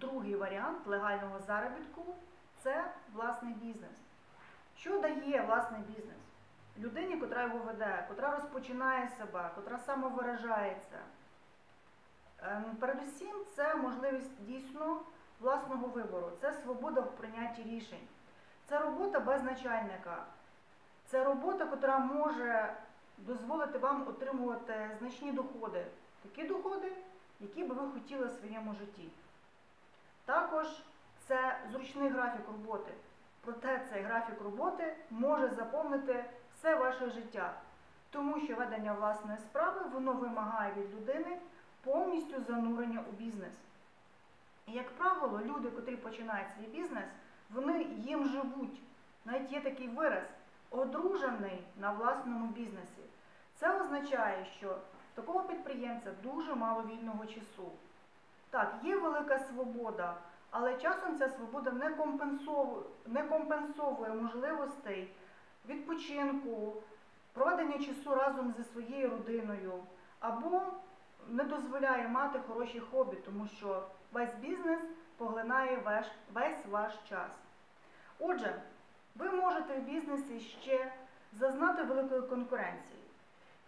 другий варіант легального заробітку це власний бізнес. Що дає власний бізнес? Людині, котра його веде, котра розпочинає себе, котра самовиражається. Ем, Передусім, це можливість дійсно власного вибору, це свобода в прийнятті рішень, це робота без начальника, це робота, котра може дозволити вам отримувати значні доходи, такі доходи, які би ви хотіли в своєму житті. Також це зручний графік роботи. Проте цей графік роботи може заповнити все ваше життя, тому що ведення власної справи воно вимагає від людини повністю занурення у бізнес. І, як правило, люди, котрі починають свій бізнес, вони їм живуть. Навіть є такий вираз одружений на власному бізнесі. Це означає, що такого підприємця дуже мало вільного часу. Так, є велика свобода, але часом ця свобода не компенсовує, не компенсовує можливостей відпочинку, проведення часу разом зі своєю родиною, або не дозволяє мати хороші хобі, тому що весь бізнес поглинає весь, весь ваш час. Отже, ви можете в бізнесі ще зазнати великої конкуренції.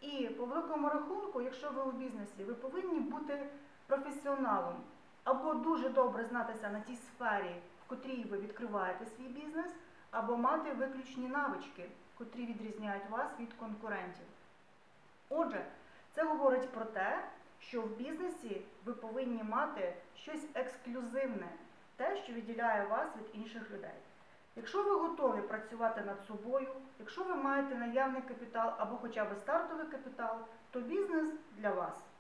І по великому рахунку, якщо ви у бізнесі, ви повинні бути професіоналом або дуже добре знатися на тій сфері, в котрій ви відкриваєте свій бізнес, або мати виключні навички, котрі відрізняють вас від конкурентів. Отже, це говорить про те, що в бізнесі ви повинні мати щось ексклюзивне, те, що відділяє вас від інших людей. Якщо ви готові працювати над собою, якщо ви маєте наявний капітал або хоча б стартовий капітал, то бізнес для вас.